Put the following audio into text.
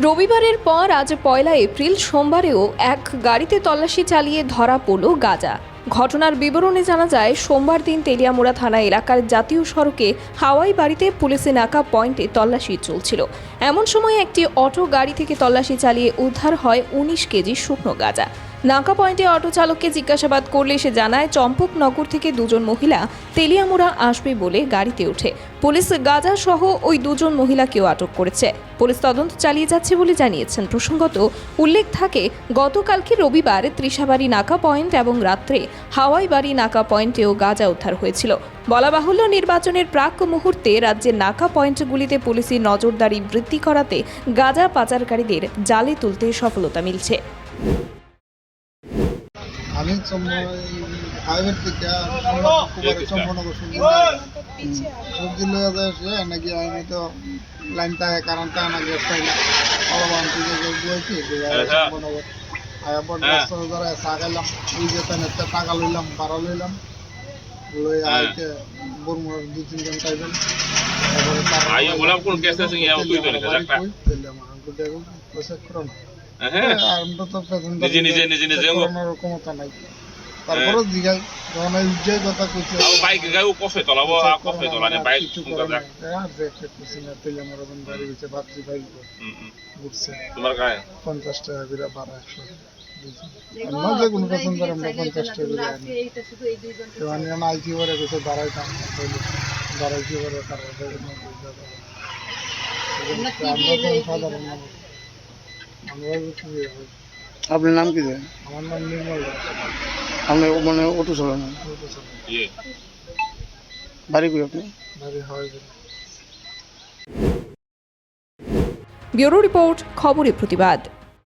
রবিবারের পর আজ পয়লা এপ্রিল সোমবারেও এক গাড়িতে তল্লাশি চালিয়ে ধরা পড়ল গাজা। ঘটনার বিবরণে জানা যায়, সোমবার দিন তেলিয়ামুড়া থানা এলাকার জাতীয় সড়কে হাওয়াই বাড়িতে পুলিশে নাকা পয়েন্টে তল্লাশি চলছিল। এমন সময় একটি অটো গাড়ি থেকে তল্লাশি চালিয়ে উদ্ধার হয় উনিশ কেজি শুকনো গাঁজা। নাকা পয়েন্টে অটো চালককে জিজ্ঞাসাবাদ করলে সে জানায় চম্পকনগর থেকে দুজন মহিলা তেলিয়ামুড়া আসবে বলে গাড়িতে ওঠে। পুলিশ গাজা সহ ওই দুজন মহিলাকেও আটক করেছে। পুলিশ তদন্ত চালিয়ে যাচ্ছে বলে জানিয়েছেন। প্রসঙ্গত উল্লেখ থাকে, গতকালকে রবিবার ত্রিশাবাড়ি নাকা পয়েন্ট এবং রাত্রে হাওয়াই বাড়ি নাকা পয়েন্টেও গাজা উদ্ধার হয়েছিল। বলা বাহুল্য, নির্বাচনের প্রাক মুহূর্তে রাজ্যের নাকা পয়েন্টগুলিতে পুলিশি নজরদারি বৃদ্ধি করাতে গাজা পাচারকারীদের জালে তুলতে সফলতা মিলছে। আমি হাইওয়ের থেকে চম্পনগর সবজি সবজি লয়ে যায় সে নাকি আমি তো লাইন থাকে কারণ তা নাকি অলবান থেকে আইছি চম্পনগর আয়া পর রাস্তা ধরে চা খাইলাম ওই যে একটা টাকা লইলাম ভাড়া লইলাম লই আইতে বরমুর দু তিনজন খাইবেন তারপরে বললাম কোন কেস আছে ইয়া তুই তো করো। হ্যাঁ আর আমরা তো নিজে নিজে নিজে নিজে চেক ক্ষমতা নাই। তারপরে জিগাই যখন এই উজ্জয় কথা কইছে। আও বাইক গাও কফে তলাবো চেক কফে করানো বাইক কিছু দেখ। আর যে একটা খুশি না পেলে আমার ওখান বাড়ি গেছে ভাবছি ভাই হুম, হুম। ঘুরছে। তোমার গায়ে? পঞ্চাশ টাকা করে বারো একশো। আমরা যে কোনো প্যাসেঞ্জার আমরা পঞ্চাশ টাকা করে তো আমি আমার আইসি করে গেছে দাঁড়াইতাম তাহলে দাঁড়াইছি তারপরে আমরা তো সাধারণ মানুষ। আমরা আপনার নাম কি আমার নাম নির্মল আপনি মানে অটো চালক। ইয়ে। বাড়ি কই আপনি? বাড়ি হয় যে ব্যুরো রিপোর্ট খবরের প্রতিবাদ।